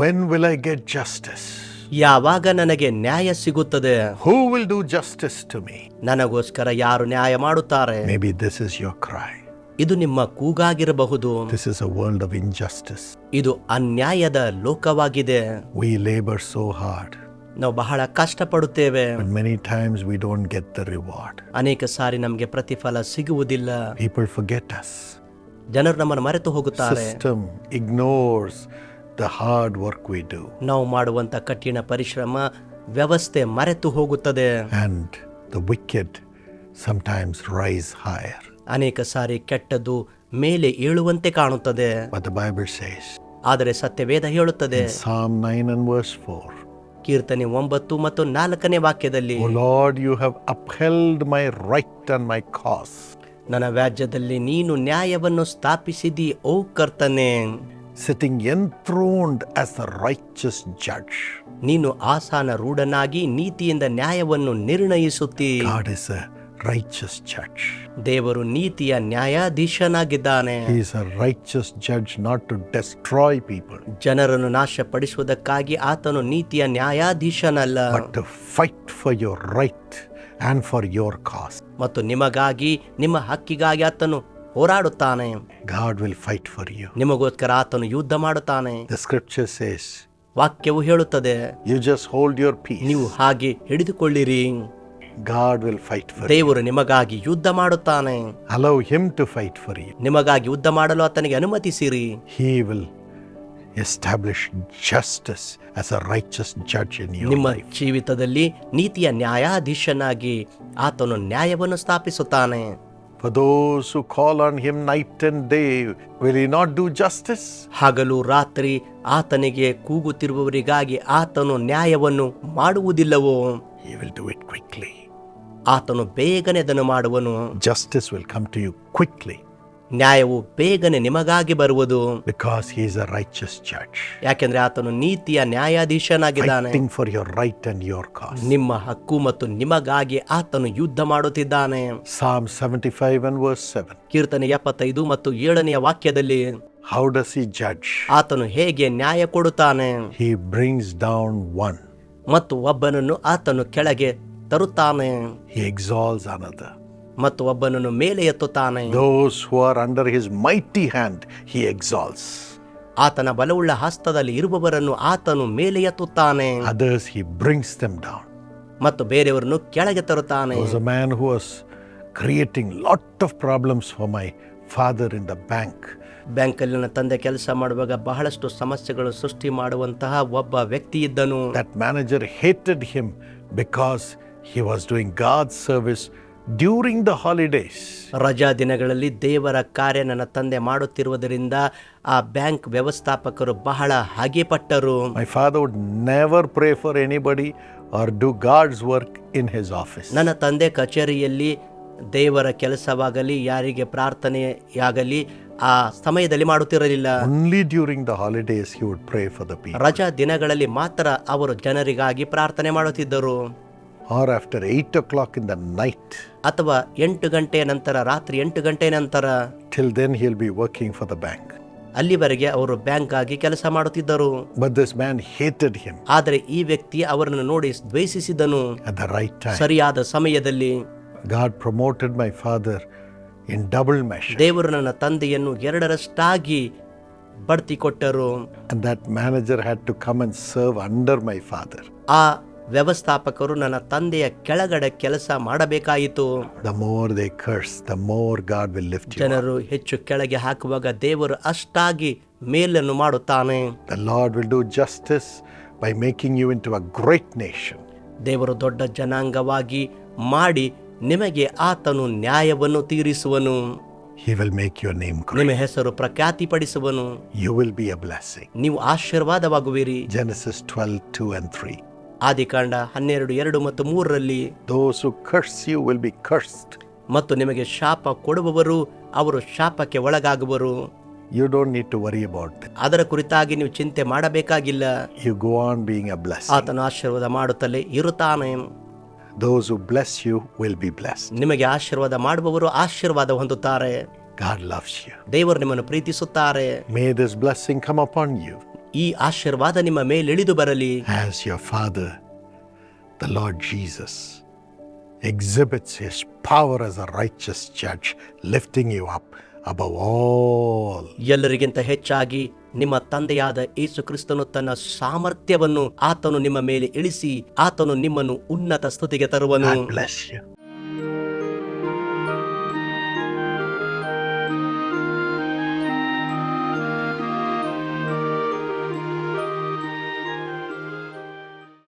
When will I get justice? ಯಾವಾಗ ನನಗೆ ನ್ಯಾಯ ಸಿಗುತ್ತದೆ? Who will do justice to me? ನನಗೋಸ್ಕರ ಯಾರು ನ್ಯಾಯ ಮಾಡುತ್ತಾರೆ? Maybe this is your cry ಇದು ನಿಮ್ಮ ಕೂಗಾಗಿರಬಹುದು. This is a world of injustice ಇದು ಅನ್ಯಾಯದ ಲೋಕವಾಗಿದೆ. ವಿ ಲೇಬರ್ ಸೋ ಹಾರ್ಡ್ ನಾವು ಬಹಳ ಕಷ್ಟಪಡುತ್ತೇವೆ. But times we don't get the reward reward. ಅನೇಕ ಸಾರಿ ನಮಗೆ ಪ್ರತಿಫಲ ಸಿಗುವುದಿಲ್ಲ. ಪೀಪಲ್ forget ಅಸ್ ಜನರು ನಮ್ಮನ್ನು ಮರೆತು ಹೋಗುತ್ತಾರೆ. System ignores the hard work we do ನಾವು ಮಾಡುವಂತ ಕಠಿಣ ಪರಿಶ್ರಮ ವ್ಯವಸ್ಥೆ ಮರೆತು ಹೋಗುತ್ತದೆ. And the wicked sometimes rise higher ಅನೇಕ ಸಾರಿ ಕೆಟ್ಟದ್ದು ಮೇಲೆ ಏಳುವಂತೆ ಕಾಣುತ್ತದೆ. ಬಟ್ ದ ಬೈಬಲ್ ಸೇಸ್ ಆದರೆ ಸತ್ಯವೇದ ಹೇಳುತ್ತದೆ. ಸಾಮ್ 9 and verse 4, ಕೀರ್ತನೆ ಒಂಬತ್ತು ಮತ್ತು ನಾಲ್ಕನೇ ವಾಕ್ಯದಲ್ಲಿ O you have upheld my right right my my cause. ನನ್ನ ವ್ಯಾಜ್ಯದಲ್ಲಿ ನೀನು ನ್ಯಾಯವನ್ನು ಸ್ಥಾಪಿಸಿದಿ ಓ ಕರ್ತನೆ. Sitting enthroned as a righteous judge ನೀನು ಆಸಾನ ರೂಢನಾಗಿ ನೀತಿಯಿಂದ ನ್ಯಾಯವನ್ನು ನಿರ್ಣಯಿಸುತ್ತೀ. ಗಾಡ್ ಇಸ್ ರೈಚಸ್ ಜಡ್ಜ್ ದೇವರು ನೀತಿಯ ನ್ಯಾಯಾಧೀಶನಾಗಿದ್ದಾನೆ. He a righteous judge not to destroy people ಜನರನ್ನು ನಾಶಪಡಿಸುವುದಕ್ಕಾಗಿ ಆತನು ನೀತಿಯ ನ್ಯಾಯಾಧೀಶನಲ್ಲ. But to fight for your right and for your cause ಮತ್ತು ನಿಮಗಾಗಿ ನಿಮ್ಮ ಹಕ್ಕಿಗಾಗಿ ಆತನು ಹೋರಾಡುತ್ತಾನೆ. God will fight for you ನಿಮಗೋಸ್ಕರ ಆತನು ಯುದ್ಧ ಮಾಡುತ್ತಾನೆ. ದ ಸ್ಕ್ರಿಪ್ಚರ್ ವಾಕ್ಯವು ಹೇಳುತ್ತದೆ you just hold your peace. ನೀವು ಹಾಗೆ ಹಿಡಿದುಕೊಳ್ಳಿರಿ. God will fight for you. ದೇವರು ನಿಮಗಾಗಿ ಯುದ್ಧ ಮಾಡುತ್ತಾನೆ. Allow him to fight for you ನಿಮಗಾಗಿ ಯುದ್ಧ ಮಾಡಲು ಆತನಿಗೆ ಅನುಮತಿಸಿರಿ. He will establish justice as a righteous judge in your ನಿಮ್ಮ ಜೀವಿತದಲ್ಲಿ ನೀತಿಯ ನ್ಯಾಯಾಧೀಶನಾಗಿ ಆತನು ನ್ಯಾಯವನ್ನು ಸ್ಥಾಪಿಸುತ್ತಾನೆ. For those who call on him night and day will he not do justice ಹಗಲು ರಾತ್ರಿ ಆತನಿಗೆ ಕೂಗುತ್ತಿರುವವರಿಗಾಗಿ ಆತನು ನ್ಯಾಯವನ್ನು ಮಾಡುವುದಿಲ್ಲವೋ? He will do it quickly ಆತನು ಬೇಗನೆ ಅದನ್ನು ಮಾಡುವನು. Justice will come to you quickly ನ್ಯಾಯವು ಬೇಗನೆ ನಿಮಗಾಗಿ ಬರುವುದು. Because he is a righteous judge ಯಾಕೆಂದ್ರೆ ಆತನು ನೀತಿಯ ನ್ಯಾಯಾಧೀಶನಾಗಿದ್ದಾನೆ. For your right and your cause ನಿಮ್ಮ ಹಕ್ಕು ಮತ್ತು ನಿಮಗಾಗಿ ಆತನು ಯುದ್ಧ ಮಾಡುತ್ತಿದ್ದಾನೆ. Psalm 75 and verse 7. ಕೀರ್ತನೆ ಎಪ್ಪತ್ತೈದು ಮತ್ತು ಏಳನೆಯ ವಾಕ್ಯದಲ್ಲಿ ಹೌ ಡಸ್ ಹಿ ಜಡ್ಜ್ ಆತನು ಹೇಗೆ ನ್ಯಾಯ ಕೊಡುತ್ತಾನೆ? ಹಿ ಬ್ರಿಂಗ್ಸ್ ಡೌನ್ ಒನ್ ಮತ್ತು ಒಬ್ಬನನ್ನು ಆತನು ಕೆಳಗೆ ತರುತ್ತಾನೆ. ಹಿ ಎಕ್ಸಾಲ್ಸ್ another. ಮತ್ತು ಒಬ್ಬನನ್ನು ಮೇಲೆ ಎತ್ತುತ್ತಾನೆ Those who are under His mighty hand, He exalts. ಆತನ ಬಲವುಳ್ಳ ಹಸ್ತದಲ್ಲಿ ಇರುವವರನ್ನು ಆತನು ಮೇಲೆ ಎತ್ತುತ್ತಾನೆ others He brings them down. ಮತ್ತು ಬೇರೆಯವರನ್ನು ಕೆಳಗೆ ತರುತ್ತಾನೆ There was a man who was creating lot of problems for my father in the bank. ಬ್ಯಾಂಕಲ್ಲಿ ನನ್ನ ತಂದೆ ಕೆಲಸ ಮಾಡುವಾಗ ಬಹಳಷ್ಟು ಸಮಸ್ಯೆಗಳು ಸೃಷ್ಟಿ ಮಾಡುವಂತಹ ಒಬ್ಬ ವ್ಯಕ್ತಿ ಇದ್ದನು That manager hated him because he was doing God's service during the holidays ರಜಾ ದಿನಗಳಲ್ಲಿ ದೇವರ ಕಾರ್ಯ ನನ್ನ ತಂದೆ ಮಾಡುತ್ತಿರುವುದರಿಂದ ಆ ಬ್ಯಾಂಕ್ ವ್ಯವಸ್ಥಾಪಕರು ಬಹಳ ಹಗೆಪಟ್ಟರು. My father would never pray for anybody or do God's work in his office ನನ್ನ ತಂದೆ ಕಚೇರಿಯಲ್ಲಿ ದೇವರ ಕೆಲಸವಾಗಲಿ ಯಾರಿಗೆ ಪ್ರಾರ್ಥನೆಯಾಗಲಿ ಆ ಸಮಯದಲ್ಲಿ ಮಾಡುತ್ತಿರಲಿಲ್ಲ. Only during the holidays you would pray for the people. ರಜಾ ದಿನಗಳಲ್ಲಿ ಮಾತ್ರ ಅವರು ಜನರಿಗಾಗಿ ಪ್ರಾರ್ಥನೆ ಮಾಡುತ್ತಿದ್ದರು. Or after 8 o'clock in the night. ಅಥವಾ ಎಂಟು ಗಂಟೆಯ ನಂತರ ರಾತ್ರಿ ಎಂಟು ಗಂಟೆಯ ನಂತರ Till then he'll be working for the bank. ಅಲ್ಲಿವರೆಗೆ ಅವರು ಬ್ಯಾಂಕ್ ಆಗಿ ಕೆಲಸ ಮಾಡುತ್ತಿದ್ದರು But this man hated him ಆದರೆ ಈ ವ್ಯಕ್ತಿ ಅವರನ್ನು ನೋಡಿ ದ್ವೇಷಿಸಿದನು at the right time. ಸರಿಯಾದ ಸಮಯದಲ್ಲಿ God promoted my father in double measure. ದೇವರು ನನ್ನ ತಂದೆಯನ್ನು ಎರಡರಷ್ಟಾಗಿ ಬಡ್ತಿ ಕೊಟ್ಟರು And that manager had to come and serve under my father. ಆ ವ್ಯವಸ್ಥಾಪಕರು ನನ್ನ ತಂದೆಯ ಕೆಳಗಡೆ ಕೆಲಸ ಮಾಡಬೇಕಾಯಿತು. ಜನರು ಹೆಚ್ಚು ಕೆಳಗೆ ಹಾಕುವಾಗ ದೇವರು ಅಷ್ಟಾಗಿ ಮೇಲನ್ನು ಮಾಡುತ್ತಾನೆ do justice by making you into a great nation. ದೇವರು ದೊಡ್ಡ ಜನಾಂಗವಾಗಿ ಮಾಡಿ ನಿಮಗೆ ಆತನು ನ್ಯಾಯವನ್ನು ತೀರಿಸುವನು He will make your name great. ನಿಮ್ಮ ಹೆಸರು ಪ್ರಖ್ಯಾತಿಪಡಿಸುವನು You will be a blessing. ನೀವು ಆಶೀರ್ವಾದವಾಗುವಿರಿ Genesis 12, 2 and 3. ಆದಿಕಾಂಡ ಹನ್ನೆರಡು ಎರಡು ಮತ್ತು ಮೂರರಲ್ಲಿ ಮತ್ತು ನಿಮಗೆ ಶಾಪ ಕೊಡುವವರು ಅವರು ಶಾಪಕ್ಕೆ ಒಳಗಾಗುವರು. You don't need to worry about ಅದರ ಕುರಿತಾಗಿ ನೀವು ಚಿಂತೆ ಮಾಡಬೇಕಾಗಿಲ್ಲ. You go on being a bless ಆತನ ಆಶೀರ್ವಾದ ಮಾಡುತ್ತಲೇ ಇರುತ್ತಾನೆ. Those who bless you will be blessed ನಿಮಗೆ ಆಶೀರ್ವಾದ ಮಾಡುವವರು ಆಶೀರ್ವಾದ ಹೊಂದುತ್ತಾರೆ. ಗಾಡ್ ಲವ್ಸ್ ಯು ದೇವರು ನಿಮ್ಮನ್ನು ಪ್ರೀತಿಸುತ್ತಾರೆ. May this blessing come upon you ಈ ಆಶೀರ್ವಾದ ನಿಮ್ಮ ಮೇಲಿಳಿದು ಬರಲಿ. As your father the Lord Jesus exhibits his power as a righteous judge lifting you up above all ಎಲ್ಲರಿಗಿಂತ ಹೆಚ್ಚಾಗಿ ನಿಮ್ಮ ತಂದೆಯಾದ ಯೇಸು ಕ್ರಿಸ್ತನು ತನ್ನ ಸಾಮರ್ಥ್ಯವನ್ನು ಆತನು ನಿಮ್ಮ ಮೇಲೆ ಇಳಿಸಿ ಆತನು ನಿಮ್ಮನ್ನು ಉನ್ನತ ಸ್ತುತಿಗೆ ತರುವನು.